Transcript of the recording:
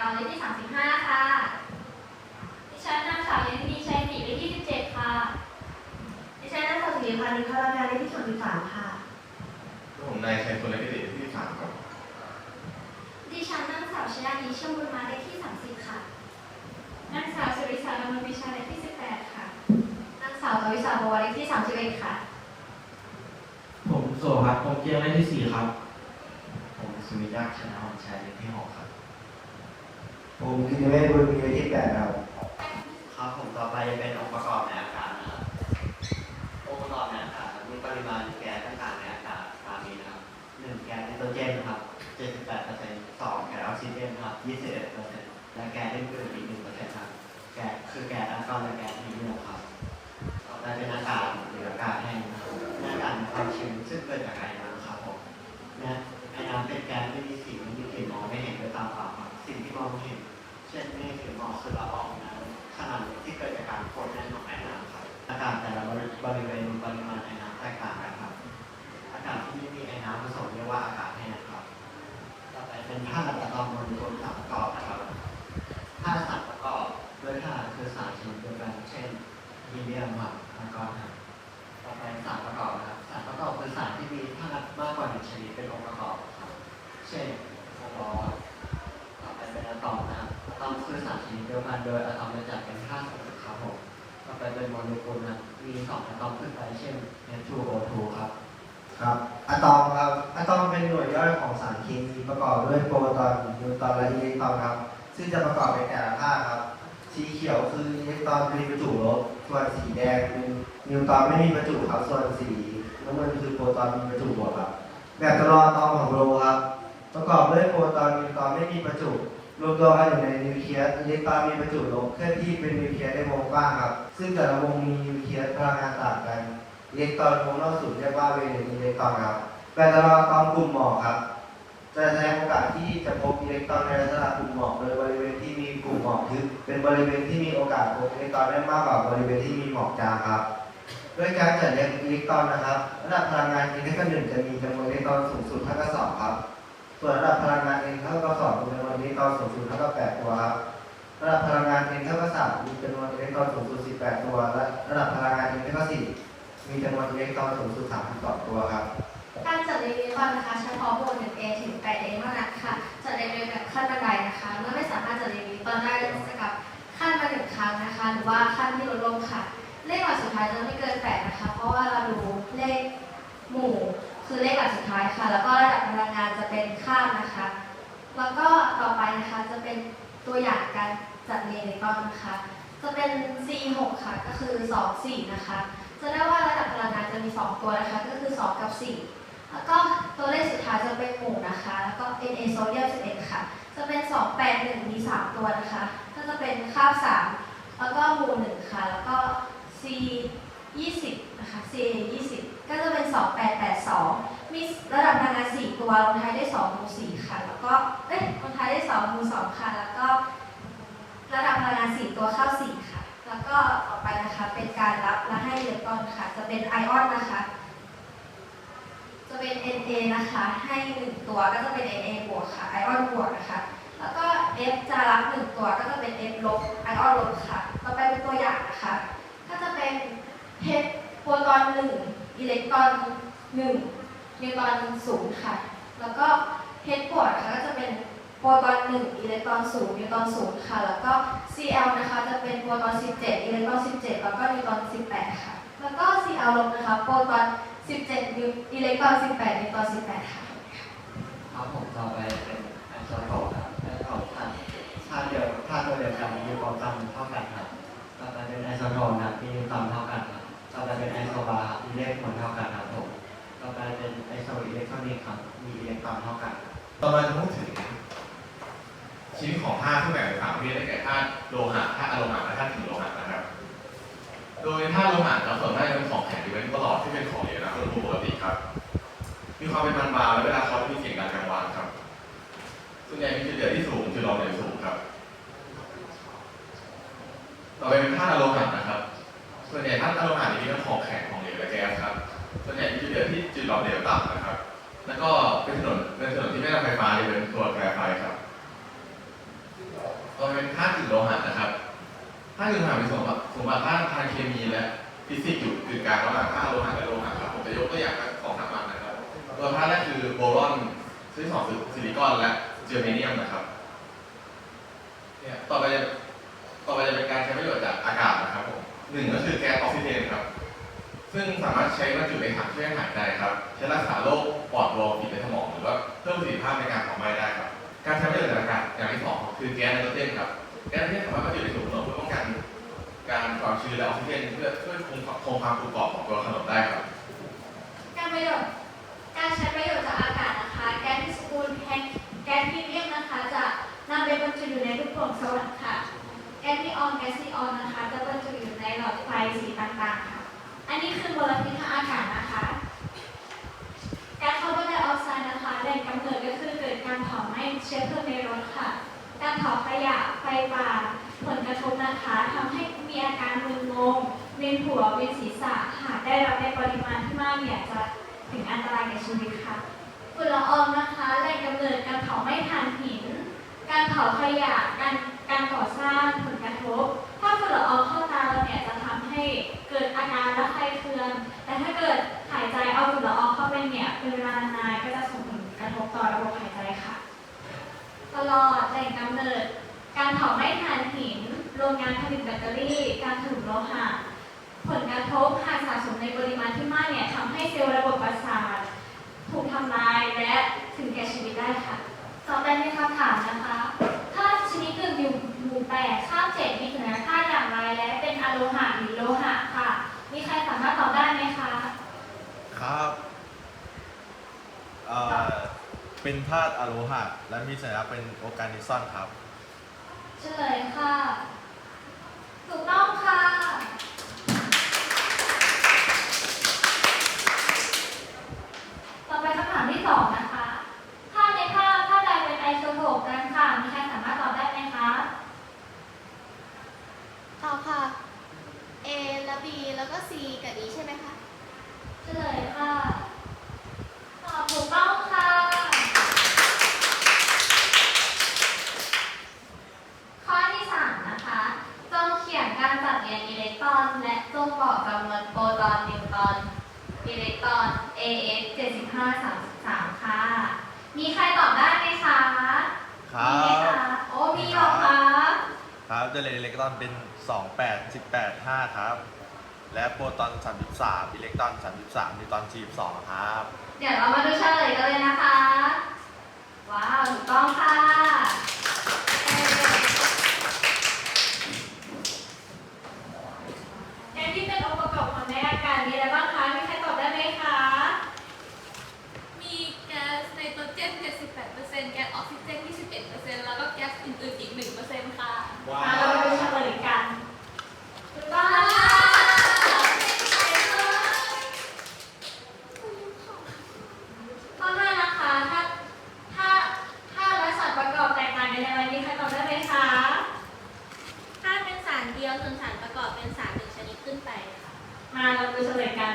รองเลขที่ 35 ค่ะ ดิฉันนางสาวยันดีชัยศรีเลขที่17ค่ะ ดิฉันนางสาวสุริพันธ์นิารากาเลขที่33ค่ะ ผมนายชัยพลเละพิเดชที่สามครับดิฉันนางสาวชยานีเชื่อมบุญมาเลขที่ 30 ค่ะ นางสาวสุริสาลำนวิชาเลขที่ 18 ค่ะ นางสาวตวิชาบัวเลขที่ 31 ค่ะ ผมโสครับผมเกียงเลขที่สี่ครับ ผมสุริย์ชนะหอมชัยเลขที่หกครั ผมกินเวทบุญมีเลขที่แปดครับครับผมต่อไปจะเป็นองค์ประกอบในอากาศนะครับองค์ประกอบในอากาศมีปริมาณแก๊สต่างๆในอากาศตามนี้นะครับหนึ่งแก๊สไนโตรเจนนะครับ78%สองแก๊สออกซิเจนครับ21%และแก๊สอื่นๆอีก1%ครับแก๊สคือแก๊สอาร์กอนและแก๊สฮีเลียมครับ เช่นโอลอสต่อไปเป็นอะตอมนะครับอะตอมคือสารชนิดเดียวกันโดยอะตอมมาจากเป็นธาตุสมุทครับผมต่อไปเป็นโมเลกุลนะมีสองอะตอมขึ้นไปเช่น H2O2 ครับครับอะตอมครับอะตอมเป็นหน่วยย่อยของสารเคมีประกอบด้วยโปรตอนนิวตรอนและอิเล็กตรอนครับ ซึ่งจะประกอบเป็นแต่ละธาตุครับ สีเขียวคืออิเล็กตรอนมีประจุลบส่วนสีแดงคือนิวตรอนไม่มีประจุครับส่วนสีน้ำเงินคือโปรตอนมีประจุบวกครับ แบบจำลองอะตอมของโลครับ ประกอบด้วยโปรตอนนิวตรอนไม่มีประจุรวมตัวกันอยู่ในนิวเคลียสอิเล็กตรอนมีประจุลบเคลื่อนที่เป็นนิวเคลียสในวงกว้างครับ ซึ่งแต่ละวงมีนิวเคลียสพลังงานต่างกันอิเล็กตรอนวงรอบสุดเรียกว่าเวเลนอิเล็กตรอนครับแบบจำลองอะตอมกลุ่มหมอกครับ จะแสดงโอกาสที่จะพบอิเล็กตรอนในลักษณะกลุ่มหมอกโดยบริเวณที่มีกลุ่มหมอกทึบเป็นบริเวณที่มีโอกาสพบอิเล็กตรอนได้มากกว่าบริเวณที่มีหมอกจางครับด้วยการจัดเรียงอิเล็กตรอนนะครับระดับพลังงาน n เท่ากับหนึ่งจะมีจำนวนอิเล็กตรอนสูงสุดเท่ากับสองครับ ส่วนระดับพลังงาน n เท่ากับสองมีจำนวนอิเล็กตอนสูงสุดเท่ากับแปดตัวครับระดับพลังงาน n เท่ากับสามมีจำนวนอิเล็กตรอนสูงสุดสิบแปดตัว และระดับพลังงาน n เท่ากับสี่มีจำนวนอิเล็กตรอนสูงสุดสามสิบสองตัวครับ การจัดเรียงอิเล็กตรอนนะคะเฉพาะบน 1A ถึง 8A เท่านั้นค่ะ จัดเรียงโดยแบบขั้นบันไดนะคะ เมื่อไม่สามารถจัดเรียงอิเล็กตรอนได้จะกับขั้นมาหนึ่งครั้งนะคะ หรือว่าขั้นที่ลดลงค่ะ เลขหลักสุดท้ายจะไม่เกิน8นะคะ เพราะว่าเราดูเลขหมู่ คือเลขหลักสุดท้ายค่ะ แล้วก็ระดับพลังงานจะเป็นข้ามนะคะ แล้วก็ต่อไปนะคะจะเป็นตัวอย่างการจัดเรียงอิเล็กตรอนนะคะ จะเป็น C6 ค่ะ ก็คือ 2 4 นะคะ จะได้ว่าระดับพลังงานจะมี 2 ตัวนะคะ ก็คือ 2 กับ 4 แล้วก็ตัวเลขสุดท้ายจะเป็นหมู่นะคะ แล้วก็ Na โซเดียม11ค่ะ จะเป็น 2 8 1 มี 3 ตัวนะคะ ก็จะเป็นคาบ 3 แล้วก็หมู่ 1 ค่ะ แล้วก็ C 20นะคะ C20 ก็จะเป็น 2 8 8 2 มีระดับพลังงาน 4 ตัวลงท้ายด้วย2มู4ค่ะ แล้วก็เอ้ยลงท้ายด้วย2มู2ค่ะ แล้วก็ระดับพลังงาน 4 ตัวเข้า 4 ค่ะ แล้วก็ต่อไปนะคะเป็นการรับและให้อิเล็กตรอนค่ะ จะเป็นไอออนนะคะ จะเป็น Na นะคะ ให้ 1 ตัวก็จะเป็น Na บวกค่ะ ไอออนบวกนะคะ แล้วก็ F จะรับ 1 ตัวก็จะเป็น F ลบ ไอออนลบค่ะ ต่อไปเป็นตัวอย่างนะคะ ก็จะเป็น H โปรตอน1 อิเล็กตรอน1นิวตรอน0ค่ะ แล้วก็ H บวกนะคะก็จะเป็นโปรตอน1อิเล็กตรอน0นิวตรอน0ค่ะ แล้วก็ Cl นะคะจะเป็นโปรตอน17อิเล็กตรอน17แล้วก็นิวตรอน18ค่ะ แล้วก็ Cl ลบนะคะโปรตอน17นิวอิเล็กตรอน18นิวตรอน18ค่ะครับผมต่อไปเป็นไอโซโทปครับไอโซโทปธาตุธาตุเดียวธาตุตัวเดียวกันมีความจำเท่ากันครับต่อไปเป็นไอโซโทปนะมีความเท่ากันครับ ต่อไปเป็นไอโซบาร์มีเลขผลเท่ากันครับผมต่อไปเป็นไอโซอิเล็กทรอนิกส์ครับมีอิเล็กตรอนเท่ากัน ต่อมาจะพูดถึงชนิดของธาตุที่แบ่งเป็นสามประเภทได้แก่ธาตุโลหะธาตุอะโลหะและธาตุถึงโลหะนะครับ โดยธาตุโลหะเราส่วนมากจะเป็นของแข็งหรือเป็นตลอดที่เป็นของเหลวนะครับปกติครับ มีความเป็น น้ำตาโลหะจะมีทั้ของแข็งของเหลวและแก๊สครับ ส่วนใหญ่ที่เหลือที่จุดหลอมเหลวต่ำนะครับ แล้วก็เป็นถนนเป็นถนนที่ไม่รับไฟฟ้าเลยเป็นตัวแปรไฟครับต่อเป็นธาตุจุดโลหะนะครับธาตุจุดโลหะเป็นสมบัติสมบัติด้านทางเคมีและฟิสิกส์อยู่อื่นกลางระหว่างธาตุโลหะกับโลหะครับผมจะยกตัวอย่างของสามอันนะครับ ตัวธาตุแรกคือโบรอนตัวที่สองคือซิลิคอนและเจอร์เมเนียมนะครับ โรคปอดบวมผิดในสมองหรือว่าเพิ่มประสิทธิภาพในการเผาไหม้ได้ครับ การใช้ประโยชน์จากอากาศอย่างที่สองคือแก๊สไนโตรเจนครับ แก๊สไนโตรเจนสามารถบรรจุในถุงขนมเพื่อป้องกันการความชื้นและออกซิเจนเพื่อช่วยคงคงความกรุบกรอบของตัวขนมได้ครับ การประโยชน์ การใช้ประโยชน์จากอากาศนะคะ แก๊สพิสกูลแก๊สแก๊สพรีเมียมนะคะ จะนำไปบรรจุอยู่ในลูกโป่งสว่างค่ะ แก๊สนีออนแก๊สนีออนนะคะ จะบรรจุอยู่ในหลอดไฟสีต่างๆค่ะ อันนี้คือมลพิษทางอากาศ ยนหัวเวียนศีรษะหากได้รับในปริมาณที่มากเนี่ยจะถึงอันตรายแก่ชีวิตค่ะฝุ่นละอองนะคะแหล่งกำเนิดการเผาไหม้ถ่านหิน การเผาขยะการ ในปริมาณที่มากเนี่ยทำให้เซลล์ระบบประสาทถูกทำลายและถึงแก่ชีวิตได้ค่ะ ต่อไปในคำถามนะคะธาตุชนิดหนึ่งอยู่หมู่แปดข้ามเจ็ดมีคุณค่าตุอย่างไรและเป็นอะโลหะหรือโลหะค่ะ มีใครสามารถตอบได้ไหมคะ ครับเอ่อเป็นธาตุอะโลหะและมีสัญลักษณ์เป็นโอร์แกนิซอนครับ เฉลยค่ะ ถูกต้องค่ะ ต่อไปคำถามที่สองนะคะภาพในภาพภาพใดเป็นไอโซโทปกันค่ะ มีใครสามารถตอบได้ไหมคะ ตอบค่ะ A และ B แล้วก็ C กับ D ใช่ไหมคะ เฉลยค่ะ ตอบถูกต้องค่ะ ข้อที่สามนะคะ จงเขียนการจัดเรียงอิเล็กตรอน และจงบอกจำนวนโปรตอน นิวตรอน อิเล็กตรอน AS 7533 ค่ะ มีใครตอบได้ไหมคะ ครั มีไหม บ คะโอ้มีเหรอคะับจะเลยนอิเล็กตรอนเป็น 28 18 5 ครับ และโปรตอน 33 อิเล็กตรอน 33นิวตรอน 42 ครับ เดี๋ยวเรามาดูเฉลยกันเลยนะคะ ว้าว ถูกต้องค่ะเอ่อแก๊สที่เป็นองค์ประกอบของในอากาศมีอะไรบ้างคะ มีใครตอบได้ไหมคะ มีแก๊สไนโตรเจน 78%แก๊สออกซิเจน 21%แล้วก็แก๊สอื่นๆอีก 1%ค่ะ อะเรามาดูเฉลยกันถูกต้องค่ะข้อห้านะคะ ถ้า ถ้า ถ้าและสารประกอบแตกต่างกันอย่างไรมีใครตอบได้ไหมคะ ถ้าเป็น สารเดียวส่วนสารประกอบเป็นสารหนึ่งชนิดขึ้นไปค่ะ มาเราไปเฉลยกัน